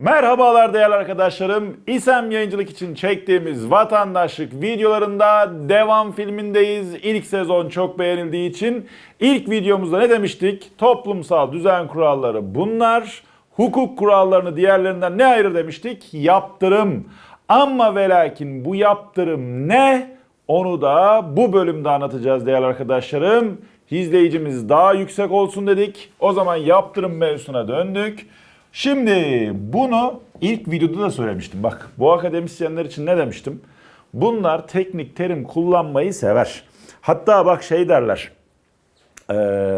Merhabalar değerli arkadaşlarım. İSEM yayıncılık için çektiğimiz vatandaşlık videolarında devam filmindeyiz. İlk sezon çok beğenildiği için ilk videomuzda ne demiştik? Toplumsal düzen kuralları bunlar. Hukuk kurallarını diğerlerinden ne ayırır demiştik? Yaptırım. Ama ve lakin bu yaptırım ne? Onu da bu bölümde anlatacağız değerli arkadaşlarım. İzleyicimiz daha yüksek olsun dedik. O zaman yaptırım mevzusuna döndük. Şimdi bunu ilk videoda da söylemiştim. Bak bu akademisyenler için ne demiştim? Bunlar teknik terim kullanmayı sever. Hatta bak şey derler.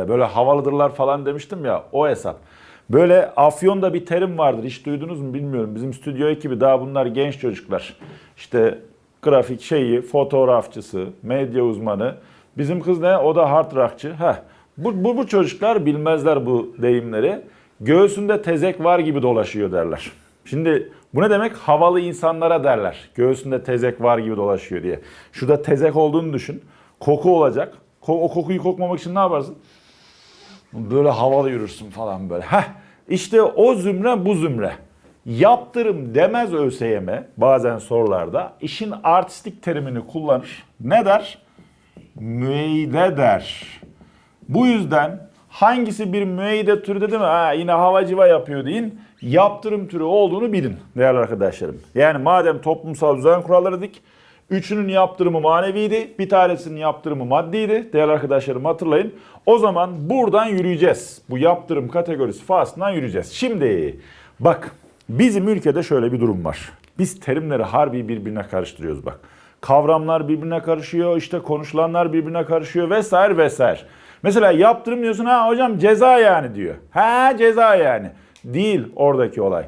Böyle havalıdırlar falan demiştim ya o hesap. Böyle Afyon'da bir terim vardır. Hiç duydunuz mu bilmiyorum. Bizim stüdyo ekibi daha bunlar genç çocuklar. İşte grafik şeyi, fotoğrafçısı, medya uzmanı. Bizim kız ne? O da hard rockçı. Heh. Bu, bu, bu çocuklar bilmezler bu deyimleri. Göğsünde tezek var gibi dolaşıyor derler. Şimdi bu ne demek? Havalı insanlara derler. Göğsünde tezek var gibi dolaşıyor diye. Şurada tezek olduğunu düşün. Koku olacak. O kokuyu kokmamak için ne yaparsın? Böyle havalı yürürsün falan böyle. Heh, işte o zümre bu zümre. Yaptırım demez ÖSYM bazen sorularda. işin artistik terimini kullanır. Ne der? Müeyyide der. Bu yüzden hangisi bir müeyyide türü dedi mi? Ha, yine havacıva yapıyor deyin. Yaptırım türü olduğunu bilin değerli arkadaşlarım. Yani madem toplumsal düzen kuralları dedik. Üçünün yaptırımı maneviydi. Bir tanesinin yaptırımı maddiydi. Değerli arkadaşlarım hatırlayın. O zaman buradan yürüyeceğiz. Bu yaptırım kategorisi faslından yürüyeceğiz. Şimdi bak bizim ülkede şöyle bir durum var. Biz terimleri harbi birbirine karıştırıyoruz bak. Kavramlar birbirine karışıyor, işte konuşulanlar birbirine karışıyor vesaire vesaire. Mesela yaptırım diyorsun ha hocam ceza yani diyor. Ha ceza yani. Değil oradaki olay.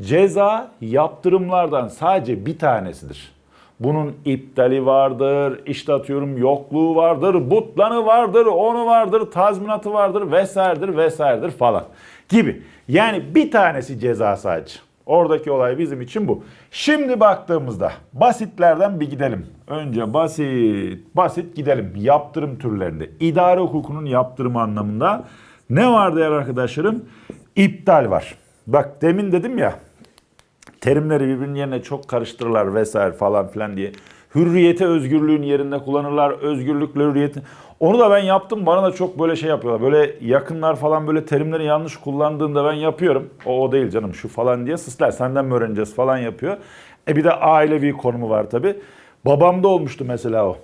Ceza yaptırımlardan sadece bir tanesidir. Bunun iptali vardır, işte atıyorum yokluğu vardır, butlanı vardır, onu vardır, tazminatı vardır vesairedir vesairedir falan gibi. Yani bir tanesi ceza sadece. Oradaki olay bizim için bu. Şimdi baktığımızda basitlerden bir gidelim. Önce basit, basit gidelim. Yaptırım türlerinde. İdare hukukunun yaptırımı anlamında ne var değerli arkadaşlarım? İptal var. Bak demin dedim ya terimleri birbirinin yerine çok karıştırırlar vesaire falan filan diye. Hürriyeti özgürlüğün yerinde kullanırlar. Özgürlükle hürriyeti. Onu da ben yaptım. Bana da çok böyle şey yapıyorlar. Böyle yakınlar falan böyle terimleri yanlış kullandığında ben yapıyorum. O, o değil canım şu falan diye sıslar. Senden mi öğreneceğiz falan yapıyor. E bir de ailevi konumu var tabii. Babamda olmuştu mesela o.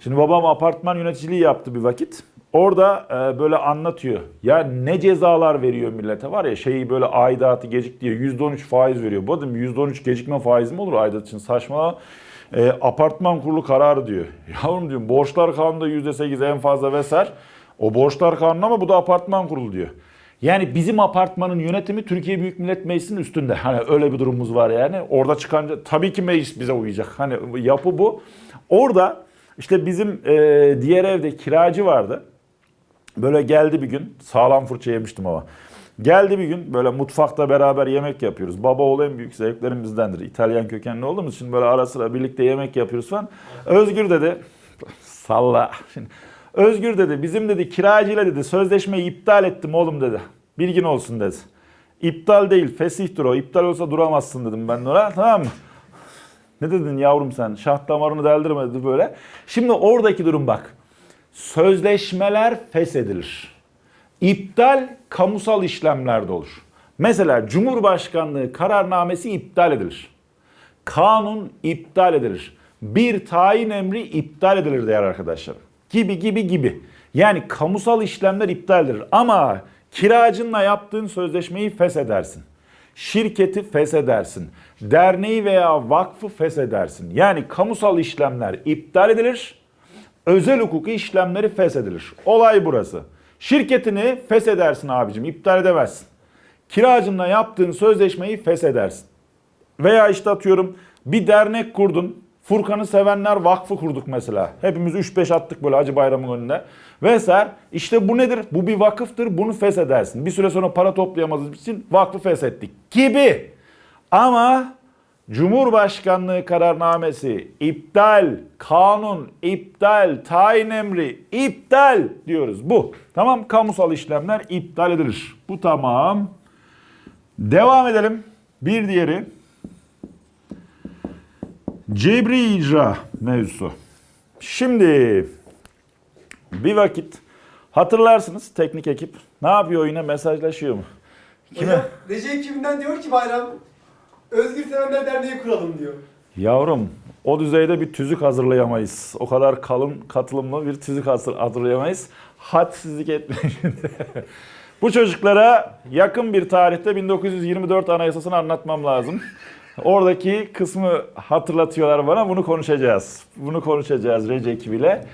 Şimdi babam apartman yöneticiliği yaptı bir vakit. Orada e, böyle anlatıyor. Ya ne cezalar veriyor millete var ya şeyi böyle aidatı gecik diye %13 faiz veriyor. Dedim %13 gecikme faizi mi olur aidat için saçma. E, apartman kurulu kararı diyor. Yavrum diyorum borçlar kanunda %8 en fazla vesaire. O borçlar kanunu ama bu da apartman kurulu diyor. Yani bizim apartmanın yönetimi Türkiye Büyük Millet Meclisi'nin üstünde. Hani öyle bir durumumuz var yani. Orada çıkan tabii ki meclis bize uyacak. Hani yapı bu. Orada işte bizim e, diğer evde kiracı vardı. Böyle geldi bir gün. Sağlam fırça yemiştim ama. Geldi bir gün böyle mutfakta beraber yemek yapıyoruz. Baba oğlu en büyük zevklerimizdendir. İtalyan kökenli olduğumuz için böyle ara sıra birlikte yemek yapıyoruz falan. Özgür dedi salla. Şimdi, Özgür dedi bizim dedi kiracıyla dedi sözleşmeyi iptal ettim oğlum dedi. Bilgin olsun dedi. İptal değil fesihtir o. İptal olsa duramazsın dedim ben ona. Tamam mı? Ne dedin yavrum sen? Şah damarını deldirme dedi böyle. Şimdi oradaki durum bak. Sözleşmeler feshedilir. İptal kamusal işlemlerde olur. Mesela Cumhurbaşkanlığı kararnamesi iptal edilir. Kanun iptal edilir. Bir tayin emri iptal edilir değerli arkadaşlarım. Gibi gibi gibi. Yani kamusal işlemler iptal edilir. Ama kiracınla yaptığın sözleşmeyi feshedersin. Şirketi feshedersin. Derneği veya vakfı feshedersin. Yani kamusal işlemler iptal edilir özel hukuki işlemleri feshedilir. Olay burası. Şirketini feshedersin abicim, iptal edemezsin. Kiracınla yaptığın sözleşmeyi feshedersin. Veya işte atıyorum bir dernek kurdun. Furkan'ı sevenler vakfı kurduk mesela. Hepimiz 3-5 attık böyle Hacı Bayram'ın önüne. Vesaire. İşte bu nedir? Bu bir vakıftır. Bunu feshedersin. Bir süre sonra para toplayamadığımız için vakfı feshettik. Gibi. Ama Cumhurbaşkanlığı kararnamesi iptal, kanun iptal, tayin emri iptal diyoruz. Bu. Tamam kamusal işlemler iptal edilir. Bu tamam. Devam edelim. Bir diğeri cebri icra mevzusu. Şimdi bir vakit hatırlarsınız teknik ekip ne yapıyor yine mesajlaşıyor mu? Kime? Hocam Recep kimden diyor ki Bayram Özgür Sevenler Derneği kuralım diyor. Yavrum o düzeyde bir tüzük hazırlayamayız. O kadar kalın katılımlı bir tüzük hazır- hazırlayamayız. Hadsizlik etmeyin. Bu çocuklara yakın bir tarihte 1924 Anayasası'nı anlatmam lazım. Oradaki kısmı hatırlatıyorlar bana. Bunu konuşacağız. Bunu konuşacağız Recep ekibiyle.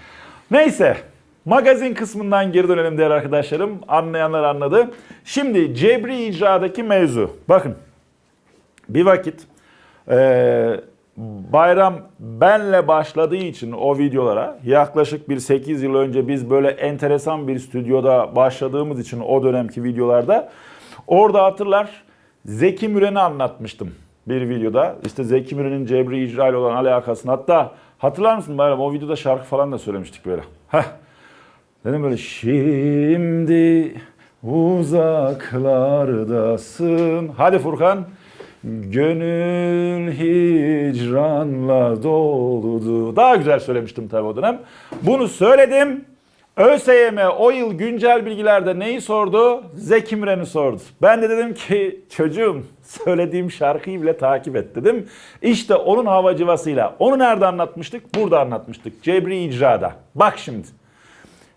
Neyse. Magazin kısmından geri dönelim değerli arkadaşlarım. Anlayanlar anladı. Şimdi cebri icradaki mevzu. Bakın. Bir vakit ee, bayram benle başladığı için o videolara yaklaşık bir 8 yıl önce biz böyle enteresan bir stüdyoda başladığımız için o dönemki videolarda orada hatırlar Zeki Müren'i anlatmıştım bir videoda. İşte Zeki Müren'in Cebri İcra olan alakasını hatta hatırlar mısın Bayram o videoda şarkı falan da söylemiştik böyle. Heh. Dedim böyle şimdi uzaklardasın. Hadi Furkan. Gönül hicranla doludu. Daha güzel söylemiştim tabii o dönem. Bunu söyledim. ÖSYM o yıl güncel bilgilerde neyi sordu? Zeki Müren'i sordu. Ben de dedim ki çocuğum söylediğim şarkıyı bile takip et dedim. İşte onun havacıvasıyla. Onu nerede anlatmıştık? Burada anlatmıştık. Cebri İcra'da. Bak şimdi.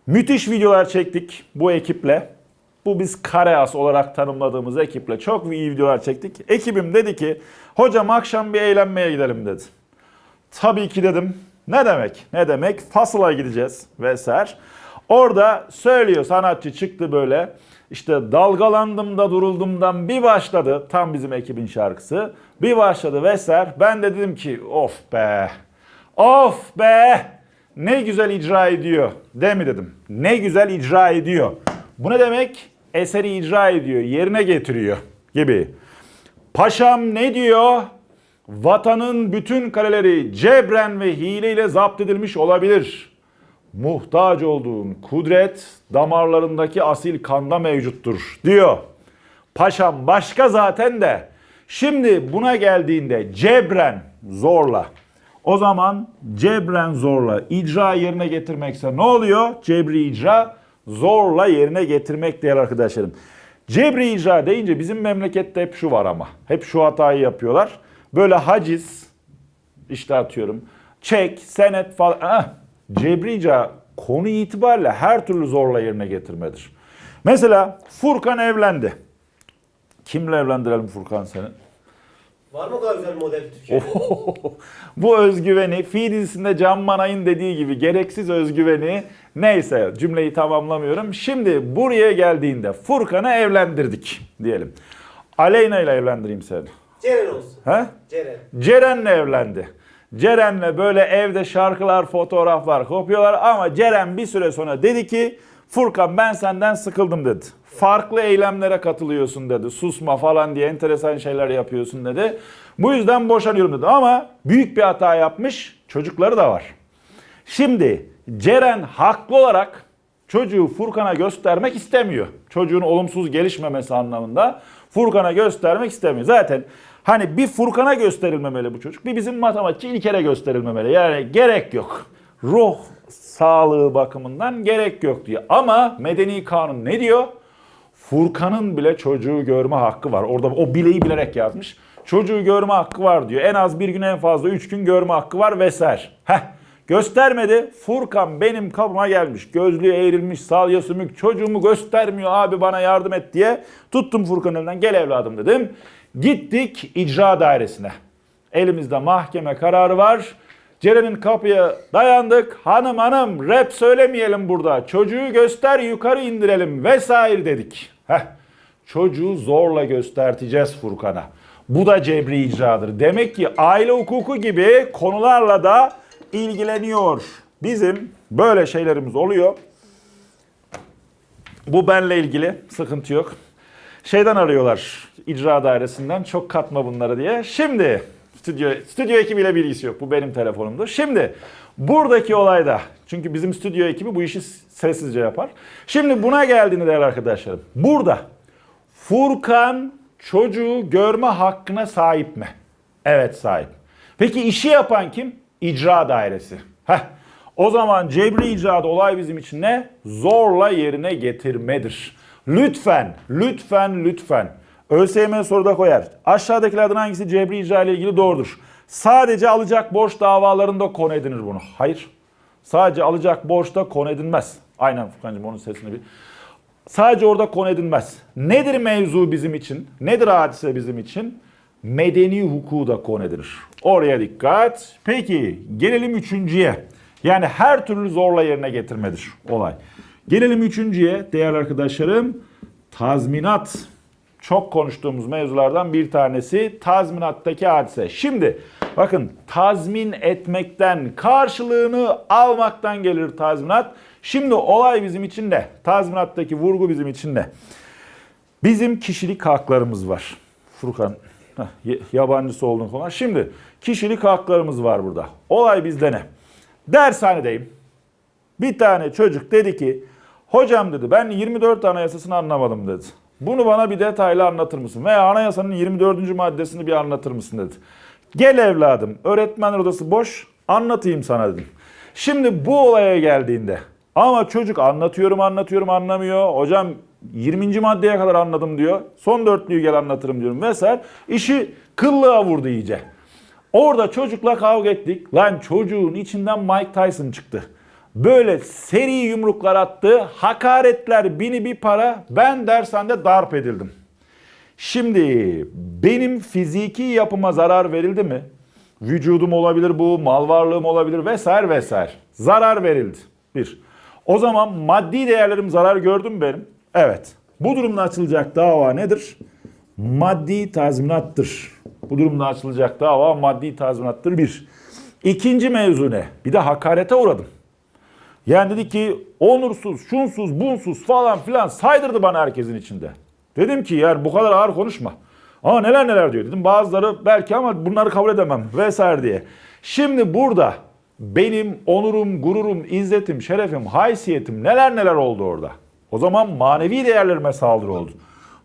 Müthiş videolar çektik bu ekiple. Bu biz Kareas olarak tanımladığımız ekiple çok iyi videolar çektik. Ekibim dedi ki hocam akşam bir eğlenmeye gidelim dedi. Tabii ki dedim. Ne demek? Ne demek? Fasıl'a gideceğiz vesaire. Orada söylüyor sanatçı çıktı böyle. İşte dalgalandım da duruldumdan bir başladı. Tam bizim ekibin şarkısı. Bir başladı vesaire. Ben de dedim ki of be. Of be. Ne güzel icra ediyor. Değil mi dedim. Ne güzel icra ediyor. Bu ne demek? Eseri icra ediyor, yerine getiriyor gibi. Paşam ne diyor? Vatanın bütün kaleleri cebren ve hileyle zapt edilmiş olabilir. Muhtaç olduğun kudret damarlarındaki asil kanda mevcuttur diyor. Paşam başka zaten de. Şimdi buna geldiğinde cebren zorla. O zaman cebren zorla icra yerine getirmekse ne oluyor? Cebri icra zorla yerine getirmek değerli arkadaşlarım. Cebri icra deyince bizim memlekette hep şu var ama. Hep şu hatayı yapıyorlar. Böyle haciz işte atıyorum çek, senet falan. Ah, cebri icra konu itibariyle her türlü zorla yerine getirmedir. Mesela Furkan evlendi. Kimle evlendirelim Furkan seni? Var mı o kadar güzel model Türkiye'de? Bu özgüveni fi dizisinde Can Manay'ın dediği gibi gereksiz özgüveni neyse cümleyi tamamlamıyorum. Şimdi buraya geldiğinde Furkan'ı evlendirdik diyelim. Aleyna ile evlendireyim seni. Ceren olsun. He? Ceren. Ceren'le evlendi. Ceren'le böyle evde şarkılar, fotoğraflar kopuyorlar ama Ceren bir süre sonra dedi ki Furkan ben senden sıkıldım dedi. Farklı eylemlere katılıyorsun dedi. Susma falan diye enteresan şeyler yapıyorsun dedi. Bu yüzden boşanıyorum dedi ama büyük bir hata yapmış. Çocukları da var. Şimdi Ceren haklı olarak çocuğu Furkan'a göstermek istemiyor. Çocuğun olumsuz gelişmemesi anlamında Furkan'a göstermek istemiyor. Zaten hani bir Furkan'a gösterilmemeli bu çocuk. Bir bizim matematikçi İlker'e gösterilmemeli. Yani gerek yok. Ruh sağlığı bakımından gerek yok diyor. Ama medeni kanun ne diyor? Furkan'ın bile çocuğu görme hakkı var. Orada o bileği bilerek yazmış. Çocuğu görme hakkı var diyor. En az bir gün en fazla üç gün görme hakkı var vesaire. Heh. Göstermedi. Furkan benim kapıma gelmiş. Gözlüğü eğrilmiş, salya sümük. Çocuğumu göstermiyor abi bana yardım et diye. Tuttum Furkan'ın elinden gel evladım dedim. Gittik icra dairesine. Elimizde mahkeme kararı var. Ceren'in kapıya dayandık. Hanım hanım rap söylemeyelim burada. Çocuğu göster yukarı indirelim vesaire dedik. Heh. Çocuğu zorla gösterteceğiz Furkan'a. Bu da cebri icradır. Demek ki aile hukuku gibi konularla da ilgileniyor. Bizim böyle şeylerimiz oluyor. Bu benle ilgili sıkıntı yok. Şeyden arıyorlar icra dairesinden çok katma bunları diye. Şimdi stüdyo, stüdyo ekibiyle bir ilgisi yok. Bu benim telefonumdu. Şimdi buradaki olayda çünkü bizim stüdyo ekibi bu işi sessizce yapar. Şimdi buna geldiğinde değerli arkadaşlarım. Burada Furkan çocuğu görme hakkına sahip mi? Evet sahip. Peki işi yapan kim? İcra dairesi. Heh. O zaman cebri icrada olay bizim için ne? Zorla yerine getirmedir. Lütfen, lütfen, lütfen. ÖSYM soruda koyar. Aşağıdakilerden hangisi cebri icra ile ilgili doğrudur? Sadece alacak borç davalarında konu edinir bunu. Hayır. Sadece alacak borçta konu edilmez. Aynen Furkan'cığım onun sesini bir. Sadece orada konu edilmez. Nedir mevzu bizim için? Nedir hadise bizim için? Medeni hukuku da konu edilir. Oraya dikkat. Peki gelelim üçüncüye. Yani her türlü zorla yerine getirmedir olay. Gelelim üçüncüye değerli arkadaşlarım. Tazminat. Çok konuştuğumuz mevzulardan bir tanesi tazminattaki hadise. Şimdi bakın tazmin etmekten karşılığını almaktan gelir tazminat. Şimdi olay bizim için ne? Tazminattaki vurgu bizim için ne? Bizim kişilik haklarımız var. Furkan heh, yabancısı olduğun falan. Şimdi kişilik haklarımız var burada. Olay bizde ne? Dershanedeyim. Bir tane çocuk dedi ki hocam dedi ben 24 anayasasını anlamadım dedi. Bunu bana bir detaylı anlatır mısın? Veya anayasanın 24. maddesini bir anlatır mısın dedi. Gel evladım öğretmenler odası boş anlatayım sana dedim. Şimdi bu olaya geldiğinde ama çocuk anlatıyorum anlatıyorum anlamıyor. Hocam 20. maddeye kadar anladım diyor. Son dörtlüyü gel anlatırım diyorum vesaire. İşi kıllığa vurdu iyice. Orada çocukla kavga ettik. Lan çocuğun içinden Mike Tyson çıktı. Böyle seri yumruklar attı. Hakaretler bini bir para. Ben dershanede darp edildim. Şimdi benim fiziki yapıma zarar verildi mi? Vücudum olabilir bu, mal varlığım olabilir vesaire vesaire. Zarar verildi. Bir. O zaman maddi değerlerim zarar gördü mü benim? Evet. Bu durumda açılacak dava nedir? Maddi tazminattır. Bu durumda açılacak dava maddi tazminattır bir. İkinci mevzu ne? Bir de hakarete uğradım. Yani dedi ki onursuz, şunsuz, bunsuz falan filan saydırdı bana herkesin içinde. Dedim ki yani bu kadar ağır konuşma. Ama neler neler diyor dedim. Bazıları belki ama bunları kabul edemem vesaire diye. Şimdi burada benim onurum, gururum, izzetim, şerefim, haysiyetim neler neler oldu orada. O zaman manevi değerlerime saldırı oldu.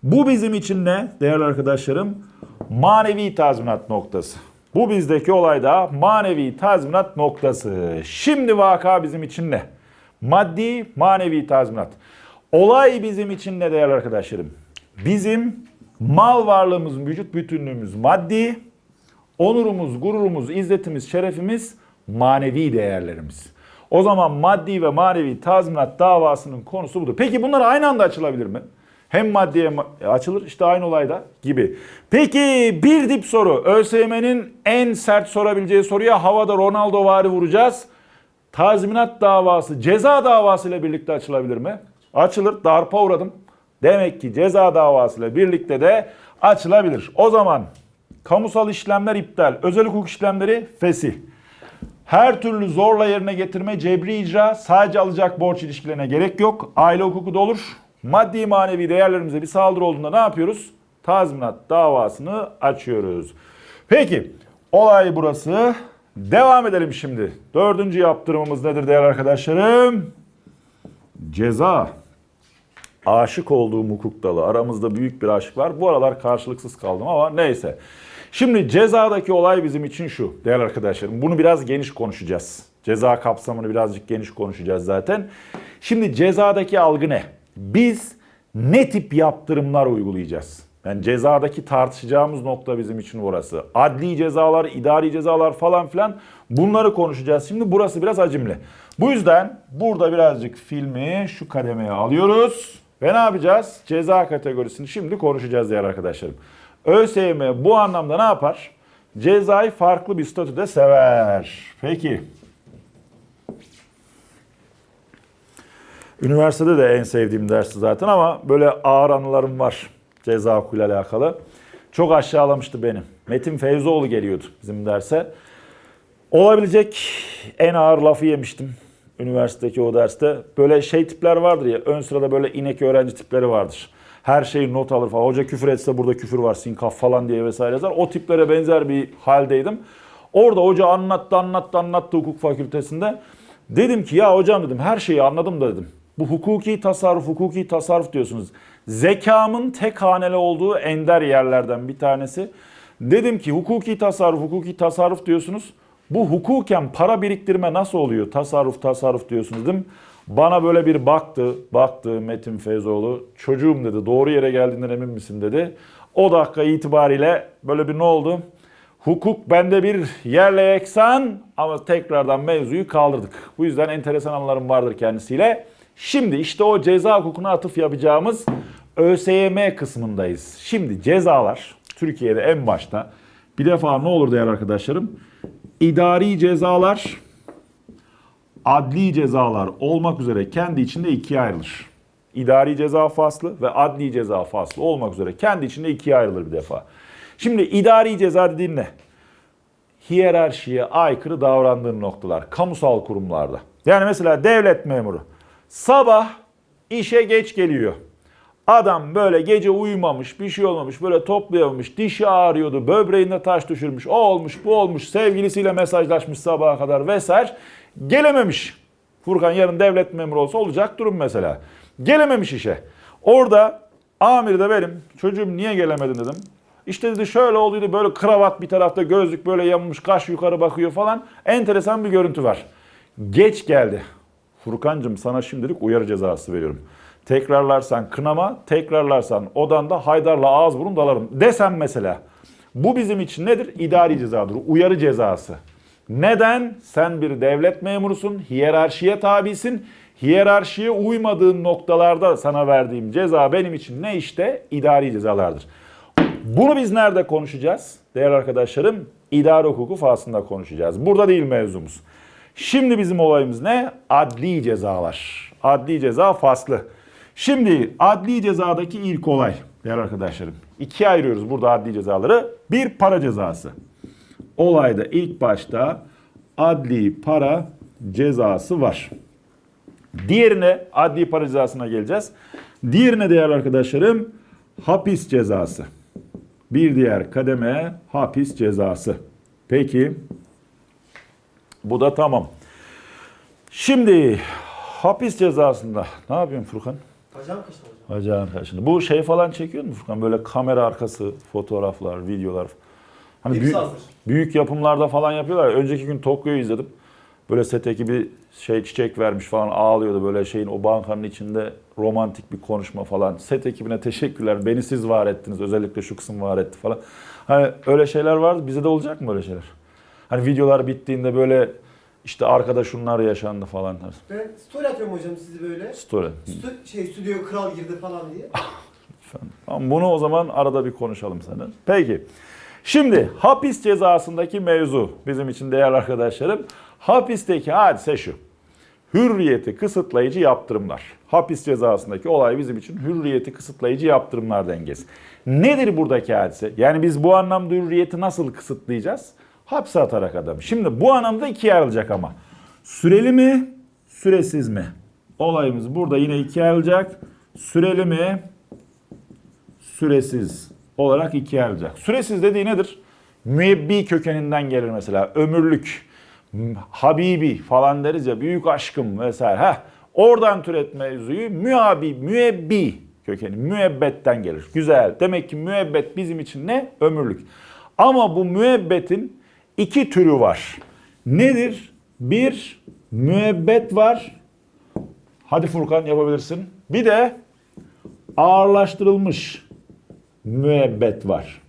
Bu bizim için ne değerli arkadaşlarım? Manevi tazminat noktası. Bu bizdeki olayda manevi tazminat noktası. Şimdi vaka bizim için ne? Maddi, manevi tazminat. Olay bizim için ne değerli arkadaşlarım? Bizim mal varlığımız, vücut bütünlüğümüz maddi, onurumuz, gururumuz, izzetimiz, şerefimiz manevi değerlerimiz. O zaman maddi ve manevi tazminat davasının konusu budur. Peki bunlar aynı anda açılabilir mi? Hem maddiye ma- açılır işte aynı olayda gibi. Peki bir dip soru. ÖSYM'nin en sert sorabileceği soruya havada Ronaldo vari vuracağız. Tazminat davası ceza davası ile birlikte açılabilir mi? Açılır. Darpa uğradım. Demek ki ceza davası ile birlikte de açılabilir. O zaman kamusal işlemler iptal, özel hukuk işlemleri fesih. Her türlü zorla yerine getirme, cebri icra, sadece alacak borç ilişkilerine gerek yok. Aile hukuku da olur. Maddi manevi değerlerimize bir saldırı olduğunda ne yapıyoruz? Tazminat davasını açıyoruz. Peki, olay burası. Devam edelim şimdi. Dördüncü yaptırımımız nedir değerli arkadaşlarım? Ceza. Aşık olduğum hukuk dalı. Aramızda büyük bir aşk var. Bu aralar karşılıksız kaldım ama neyse. Şimdi cezadaki olay bizim için şu değerli arkadaşlarım. Bunu biraz geniş konuşacağız. Ceza kapsamını birazcık geniş konuşacağız zaten. Şimdi cezadaki algı ne? Biz ne tip yaptırımlar uygulayacağız? Yani cezadaki tartışacağımız nokta bizim için orası. Adli cezalar, idari cezalar falan filan bunları konuşacağız. Şimdi burası biraz acımlı. Bu yüzden burada birazcık filmi şu kademeye alıyoruz. Ve ne yapacağız? Ceza kategorisini şimdi konuşacağız değerli arkadaşlarım. ÖSYM bu anlamda ne yapar? Cezayı farklı bir statüde sever. Peki. Üniversitede de en sevdiğim dersi zaten ama böyle ağır anılarım var ceza hukukuyla alakalı. Çok aşağılamıştı beni. Metin Feyzoğlu geliyordu bizim derse. Olabilecek en ağır lafı yemiştim üniversitedeki o derste. Böyle şey tipler vardır ya ön sırada böyle inek öğrenci tipleri vardır. Her şeyi not alır falan. Hoca küfür etse burada küfür var sinkaf falan diye vesaire yazar. O tiplere benzer bir haldeydim. Orada hoca anlattı anlattı anlattı hukuk fakültesinde. Dedim ki ya hocam dedim her şeyi anladım da dedim. Bu hukuki tasarruf, hukuki tasarruf diyorsunuz. Zekamın tek haneli olduğu ender yerlerden bir tanesi. Dedim ki hukuki tasarruf, hukuki tasarruf diyorsunuz. Bu hukuken para biriktirme nasıl oluyor? Tasarruf, tasarruf diyorsunuz değil mi? Bana böyle bir baktı, baktı Metin Feyzoğlu. Çocuğum dedi, doğru yere geldiğinden emin misin dedi. O dakika itibariyle böyle bir ne oldu? Hukuk bende bir yerle yeksan ama tekrardan mevzuyu kaldırdık. Bu yüzden enteresan anılarım vardır kendisiyle. Şimdi işte o ceza hukukuna atıf yapacağımız ÖSYM kısmındayız. Şimdi cezalar Türkiye'de en başta bir defa ne olur değerli arkadaşlarım? İdari cezalar, adli cezalar olmak üzere kendi içinde ikiye ayrılır. İdari ceza faslı ve adli ceza faslı olmak üzere kendi içinde ikiye ayrılır bir defa. Şimdi idari ceza dediğin ne? Hiyerarşiye aykırı davrandığın noktalar, kamusal kurumlarda. Yani mesela devlet memuru sabah işe geç geliyor. Adam böyle gece uyumamış, bir şey olmamış, böyle toplayamamış, dişi ağrıyordu, böbreğinde taş düşürmüş, o olmuş, bu olmuş, sevgilisiyle mesajlaşmış sabaha kadar vesaire. Gelememiş. Furkan yarın devlet memuru olsa olacak durum mesela. Gelememiş işe. Orada amir de benim, çocuğum niye gelemedin dedim. İşte dedi şöyle olduydu, böyle kravat bir tarafta, gözlük böyle yamulmuş, kaş yukarı bakıyor falan. Enteresan bir görüntü var. Geç geldi. Furkancığım sana şimdilik uyarı cezası veriyorum. Tekrarlarsan kınama, tekrarlarsan odanda Haydar'la ağız burun dalarım desem mesela. Bu bizim için nedir? İdari cezadır, uyarı cezası. Neden? Sen bir devlet memurusun, hiyerarşiye tabisin. Hiyerarşiye uymadığın noktalarda sana verdiğim ceza benim için ne işte? İdari cezalardır. Bunu biz nerede konuşacağız? Değerli arkadaşlarım, idare hukuku faslında konuşacağız. Burada değil mevzumuz. Şimdi bizim olayımız ne? Adli cezalar. Adli ceza faslı. Şimdi adli cezadaki ilk olay değerli arkadaşlarım. İkiye ayırıyoruz burada adli cezaları. Bir para cezası. Olayda ilk başta adli para cezası var. Diğerine adli para cezasına geleceğiz. Diğerine değerli arkadaşlarım hapis cezası. Bir diğer kademe hapis cezası. Peki bu da tamam. Şimdi hapis cezasında ne yapıyorsun Furkan? Bacağım kaçtı hocam. Hacı arkadaşını. Bu şey falan çekiyor mu Furkan? Böyle kamera arkası fotoğraflar, videolar. Hani Hepsi büyük, hazır. büyük yapımlarda falan yapıyorlar. ya. Önceki gün Tokyo'yu izledim. Böyle set ekibi şey çiçek vermiş falan ağlıyordu böyle şeyin o bankanın içinde romantik bir konuşma falan. Set ekibine teşekkürler. Beni siz var ettiniz. Özellikle şu kısım var etti falan. Hani öyle şeyler vardı. Bize de olacak mı öyle şeyler? Hani videolar bittiğinde böyle işte arkada şunlar yaşandı falan. Ben story atıyorum hocam sizi böyle. Story. Stü- şey stüdyo kral girdi falan diye. Tamam, bunu o zaman arada bir konuşalım seninle. Peki. Şimdi hapis cezasındaki mevzu bizim için değerli arkadaşlarım. Hapisteki hadise şu. Hürriyeti kısıtlayıcı yaptırımlar. Hapis cezasındaki olay bizim için hürriyeti kısıtlayıcı yaptırımlar dengesi. Nedir buradaki hadise? Yani biz bu anlamda hürriyeti nasıl kısıtlayacağız? Hapse atarak adamı. Şimdi bu anlamda ikiye ayrılacak ama. Süreli mi, süresiz mi? Olayımız burada yine ikiye ayrılacak. Süreli mi, süresiz olarak ikiye ayrılacak. Süresiz dediği nedir? Müebbi kökeninden gelir mesela. Ömürlük, habibi falan deriz ya büyük aşkım vesaire. Heh, oradan türet mevzuyu müabi, müebbi kökeni. Müebbetten gelir. Güzel. Demek ki müebbet bizim için ne? Ömürlük. Ama bu müebbetin iki türü var. Nedir? Bir müebbet var. Hadi Furkan yapabilirsin. Bir de ağırlaştırılmış müebbet var.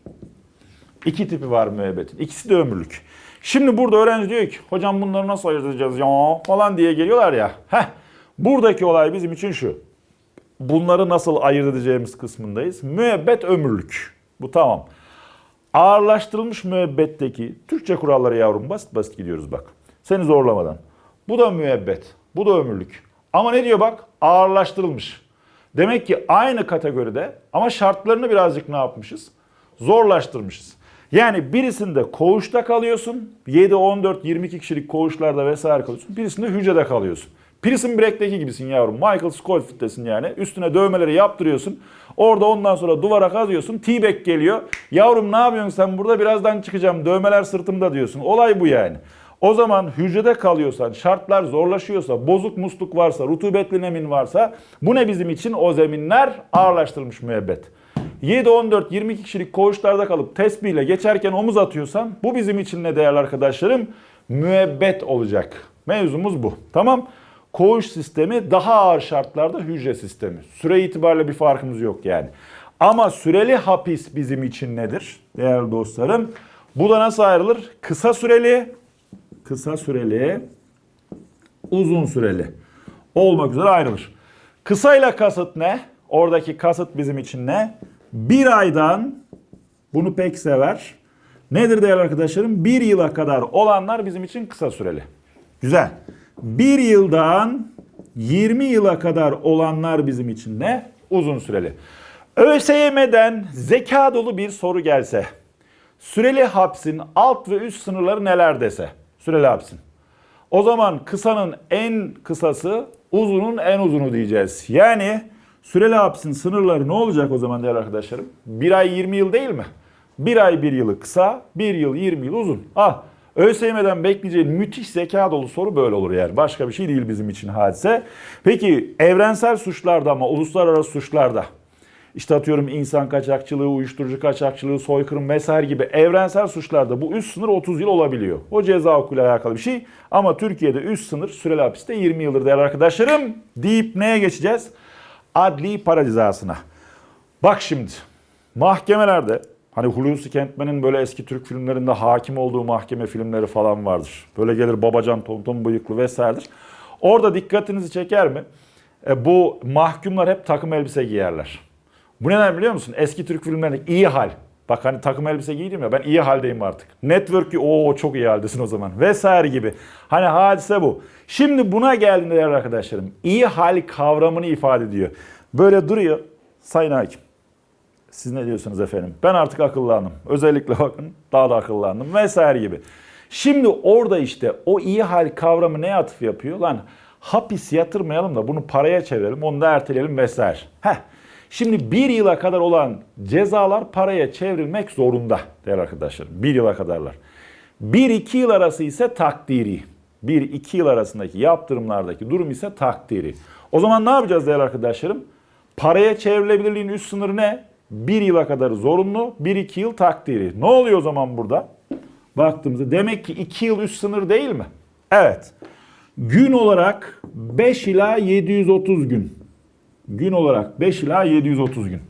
İki tipi var müebbetin. İkisi de ömürlük. Şimdi burada öğrenci diyor ki hocam bunları nasıl ayırt edeceğiz ya falan diye geliyorlar ya. Heh, buradaki olay bizim için şu. Bunları nasıl ayırt edeceğimiz kısmındayız. Müebbet ömürlük. Bu tamam. Ağırlaştırılmış müebbetteki Türkçe kuralları yavrum basit basit gidiyoruz bak. Seni zorlamadan. Bu da müebbet. Bu da ömürlük. Ama ne diyor bak? Ağırlaştırılmış. Demek ki aynı kategoride ama şartlarını birazcık ne yapmışız? Zorlaştırmışız. Yani birisinde koğuşta kalıyorsun. 7, 14, 22 kişilik koğuşlarda vesaire kalıyorsun. Birisinde hücrede kalıyorsun. Prison Break'teki gibisin yavrum. Michael Scofield'desin yani. Üstüne dövmeleri yaptırıyorsun. Orada ondan sonra duvara kazıyorsun. T-Bag geliyor. Yavrum ne yapıyorsun sen burada? Birazdan çıkacağım. Dövmeler sırtımda diyorsun. Olay bu yani. O zaman hücrede kalıyorsan, şartlar zorlaşıyorsa, bozuk musluk varsa, rutubetli nemin varsa bu ne bizim için? O zeminler ağırlaştırılmış müebbet. 7, 14, 22 kişilik koğuşlarda kalıp tesbihle geçerken omuz atıyorsan bu bizim için ne değerli arkadaşlarım? Müebbet olacak. Mevzumuz bu. Tamam. Koğuş sistemi daha ağır şartlarda hücre sistemi. Süre itibariyle bir farkımız yok yani. Ama süreli hapis bizim için nedir değerli dostlarım? Bu da nasıl ayrılır? Kısa süreli, kısa süreli, uzun süreli olmak üzere ayrılır. Kısayla kasıt ne? Oradaki kasıt bizim için ne? Bir aydan bunu pek sever. Nedir değerli arkadaşlarım? Bir yıla kadar olanlar bizim için kısa süreli. Güzel. Bir yıldan 20 yıla kadar olanlar bizim için ne? Uzun süreli. ÖSYM'den zeka dolu bir soru gelse, süreli hapsin alt ve üst sınırları neler dese, süreli hapsin. O zaman kısanın en kısası, uzunun en uzunu diyeceğiz. Yani süreli hapsin sınırları ne olacak o zaman değerli arkadaşlarım? Bir ay 20 yıl değil mi? Bir ay bir yılı kısa, bir yıl 20 yıl uzun. Ah, ÖSYM'den bekleyeceğin müthiş zeka dolu soru böyle olur yani. Başka bir şey değil bizim için hadise. Peki evrensel suçlarda ama uluslararası suçlarda işte atıyorum insan kaçakçılığı, uyuşturucu kaçakçılığı, soykırım vesaire gibi evrensel suçlarda bu üst sınır 30 yıl olabiliyor. O ceza hukukuyla alakalı bir şey. Ama Türkiye'de üst sınır süreli hapiste 20 yıldır değerli arkadaşlarım. Deyip neye geçeceğiz? Adli para cezasına. Bak şimdi mahkemelerde hani Hulusi Kentmen'in böyle eski Türk filmlerinde hakim olduğu mahkeme filmleri falan vardır. Böyle gelir babacan tonton bıyıklı vesairedir. Orada dikkatinizi çeker mi? E, bu mahkumlar hep takım elbise giyerler. Bu neden biliyor musun? Eski Türk filmlerinde iyi hal. Bak hani takım elbise giydim ya ben iyi haldeyim artık. Network ki o çok iyi haldesin o zaman vesaire gibi. Hani hadise bu. Şimdi buna geldiğinde değerli arkadaşlarım iyi hal kavramını ifade ediyor. Böyle duruyor sayın hakim. Siz ne diyorsunuz efendim? Ben artık akıllandım. Özellikle bakın daha da akıllandım vesaire gibi. Şimdi orada işte o iyi hal kavramı ne atıf yapıyor? Lan hapis yatırmayalım da bunu paraya çevirelim, onu da erteleyelim vesaire. Heh. Şimdi bir yıla kadar olan cezalar paraya çevrilmek zorunda değerli arkadaşlar. Bir yıla kadarlar. Bir iki yıl arası ise takdiri. Bir iki yıl arasındaki yaptırımlardaki durum ise takdiri. O zaman ne yapacağız değerli arkadaşlarım? Paraya çevrilebilirliğin üst sınırı ne? Bir yıla kadar zorunlu, bir iki yıl takdiri. Ne oluyor o zaman burada? Baktığımızda demek ki iki yıl üst sınır değil mi? Evet. Gün olarak 5 ila 730 gün. Gün olarak 5 ila 730 gün.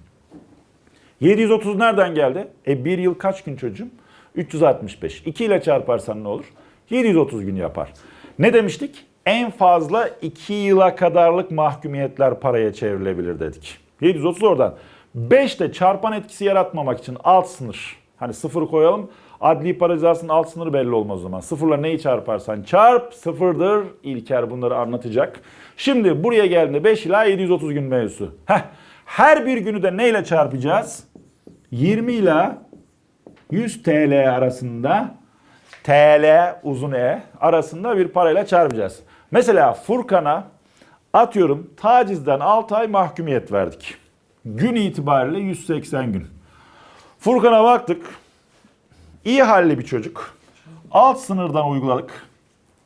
730 nereden geldi? E bir yıl kaç gün çocuğum? 365. 2 ile çarparsan ne olur? 730 gün yapar. Ne demiştik? En fazla 2 yıla kadarlık mahkumiyetler paraya çevrilebilir dedik. 730 oradan. 5 de çarpan etkisi yaratmamak için alt sınır. Hani sıfır koyalım. Adli para cezasının alt sınırı belli olmaz o zaman. Sıfırla neyi çarparsan çarp sıfırdır. İlker bunları anlatacak. Şimdi buraya geldiğinde 5 ila 730 gün mevzusu. Heh. Her bir günü de neyle çarpacağız? 20 ila 100 TL arasında TL uzun E arasında bir parayla çarpacağız. Mesela Furkan'a atıyorum tacizden 6 ay mahkumiyet verdik. Gün itibariyle 180 gün. Furkan'a baktık. İyi halli bir çocuk. Alt sınırdan uyguladık.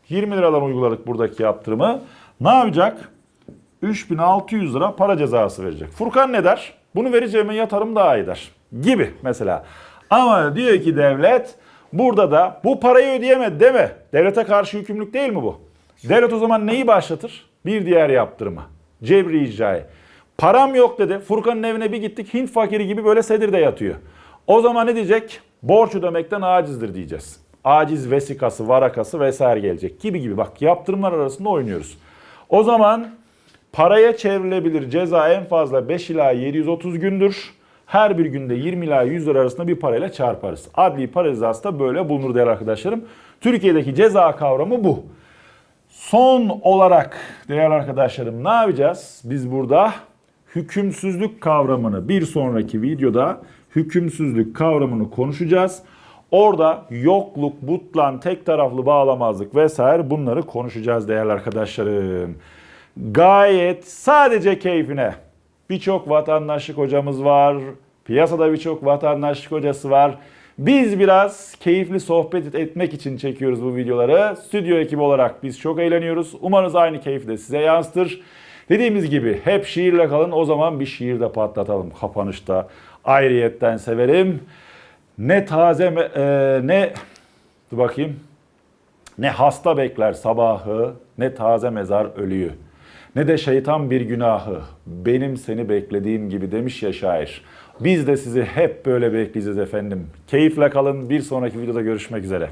20 liradan uyguladık buradaki yaptırımı. Ne yapacak? 3600 lira para cezası verecek. Furkan ne der? Bunu vereceğime yatarım daha iyi der. Gibi mesela. Ama diyor ki devlet burada da bu parayı ödeyemedi değil mi? Devlete karşı yükümlülük değil mi bu? Devlet o zaman neyi başlatır? Bir diğer yaptırımı. Cebri icrayı. Param yok dedi. Furkan'ın evine bir gittik. Hint fakiri gibi böyle sedirde yatıyor. O zaman ne diyecek? Borç ödemekten acizdir diyeceğiz. Aciz vesikası, varakası vesaire gelecek gibi gibi. Bak yaptırımlar arasında oynuyoruz. O zaman paraya çevrilebilir ceza en fazla 5 ila 730 gündür. Her bir günde 20 ila 100 lira arasında bir parayla çarparız. Adli para cezası da böyle bulunur değerli arkadaşlarım. Türkiye'deki ceza kavramı bu. Son olarak değerli arkadaşlarım ne yapacağız? Biz burada hükümsüzlük kavramını bir sonraki videoda hükümsüzlük kavramını konuşacağız. Orada yokluk, butlan, tek taraflı bağlamazlık vesaire bunları konuşacağız değerli arkadaşlarım. Gayet sadece keyfine. Birçok vatandaşlık hocamız var. Piyasada birçok vatandaşlık hocası var. Biz biraz keyifli sohbet etmek için çekiyoruz bu videoları. Stüdyo ekibi olarak biz çok eğleniyoruz. Umarız aynı keyfi de size yansıtır. Dediğimiz gibi hep şiirle kalın. O zaman bir şiir de patlatalım kapanışta. Ayrıyetten severim. Ne taze e, ne dur bakayım. Ne hasta bekler sabahı, ne taze mezar ölüyü. Ne de şeytan bir günahı. Benim seni beklediğim gibi demiş ya şair. Biz de sizi hep böyle bekleyeceğiz efendim. Keyifle kalın. Bir sonraki videoda görüşmek üzere.